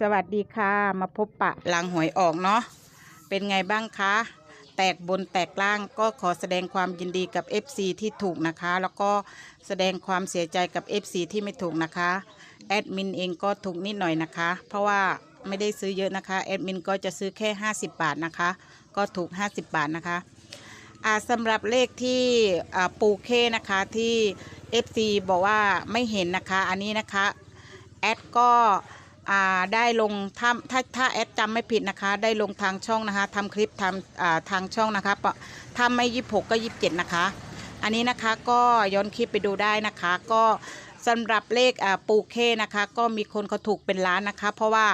สวัสดีค่ะมาพบปะหลังหวยออกเนาะเป็นไงบ้างคะ แตกบนแตกล่างก็ขอแสดงความยินดีกับ FC ที่ถูกนะคะ แล้วก็แสดงความเสียใจกับ FC ที่ไม่ถูกนะคะแอดมินเองก็ถูกนิดหน่อยนะคะ เพราะว่าไม่ได้ซื้อเยอะนะคะแอดมินก็จะซื้อแค่ 50 บาทนะคะ ก็ถูก 50 บาทนะคะอ่าสำหรับเลขที่ปูเคนะคะที่ FC บอกว่าไม่เห็นนะคะ อันนี้นะคะแอดก็ อ่าได้ลงถ้าถ้าถ้าแอดจำไม่ผิดนะคะ ได้ลงทางช่องนะคะทำคลิปทำอ่าทางช่องนะคะปะถ้าไม่ยี่หกก็ยี่สิบเจ็ดนะคะ อันนี้นะคะก็ย้อนคลิปไปดูได้นะคะ ก็สำหรับเลขอ่าปูเคนะคะ ก็มีคนเขาถูกเป็นล้านนะคะ เพราะว่า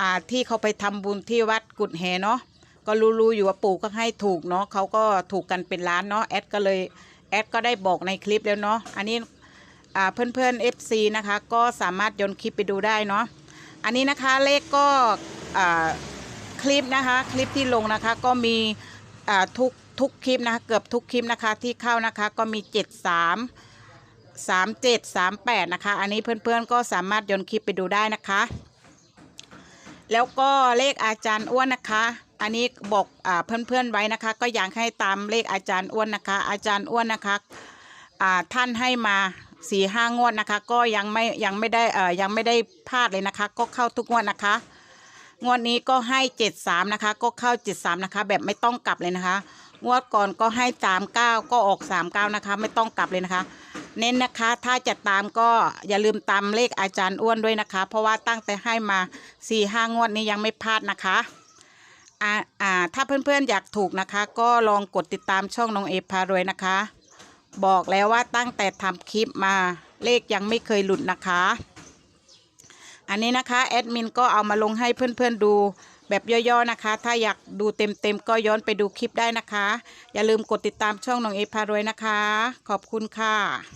อ่าที่เขาไปทำบุญที่วัดกุดแหเนาะก็รู้ๆอยู่ว่าปู่ก็ให้ถูกเนาะเขาก็ถูกกันเป็นล้านเนาะแอดก็เลยแอดก็ได้บอกในคลิปแล้วเนาะอันนี้อ่าเพื่อนๆ FC นะคะ ก็สามารถย้อนคลิปไปดูได้เนาะ อันนี้นะคะเลขก็คลิปนะคะคลิปที่ลงนะคะก็มีทุกทุกคลิปนะคะเกือบทุกคลิปนะคะที่เข้านะคะก็มี 73 37 38นะคะอันนี้เพื่อนๆก็สามารถย้อนคลิปไปดูได้นะคะ แล้วก็เลขอาจารย์อ้วนนะคะ อันนี้บอกอเพื่อนๆไว้นะคะ ก็อยากให้ตามเลขอาจารย์อ้วนนะคะ อาจารย์อ้วนนะคะท่านให้มา สี่ห้างวดนะคะ ก็ยังไม่ยังไม่ได้เอ่อยังไม่ได้พลาดเลยนะคะ ก็เข้าทุกงวดนะคะ งวดนี้ก็ให้เจ็ดสามนะคะ ก็เข้าเจ็ดสามนะคะ แบบไม่ต้องกลับเลยนะคะ งวดก่อนก็ให้สามเก้าก็ออกสามเก้านะคะ ไม่ต้องกลับเลยนะคะ เน้นนะคะถ้าจะตามก็อย่าลืมตามเลขอาจารย์อ้วนด้วยนะคะ เพราะว่าตั้งแต่ให้มาสี่ห้างวดนี้ยังไม่พลาดนะคะอ่าอ่าถ้าเพื่อนๆอยากถูกนะคะ ก็ลองกดติดตามช่องน้องเอพารวยนะคะ บอกแล้วว่าตั้งแต่ทำคลิปมาเลขยังไม่เคยหลุดนะคะ อันนี้นะคะแอดมินก็เอามาลงให้เพื่อนๆดูแบบย่อๆนะคะ ถ้าอยากดูเต็มๆก็ย้อนไปดูคลิปได้นะคะ อย่าลืมกดติดตามช่องน้องเอพารวยนะคะ ขอบคุณค่ะ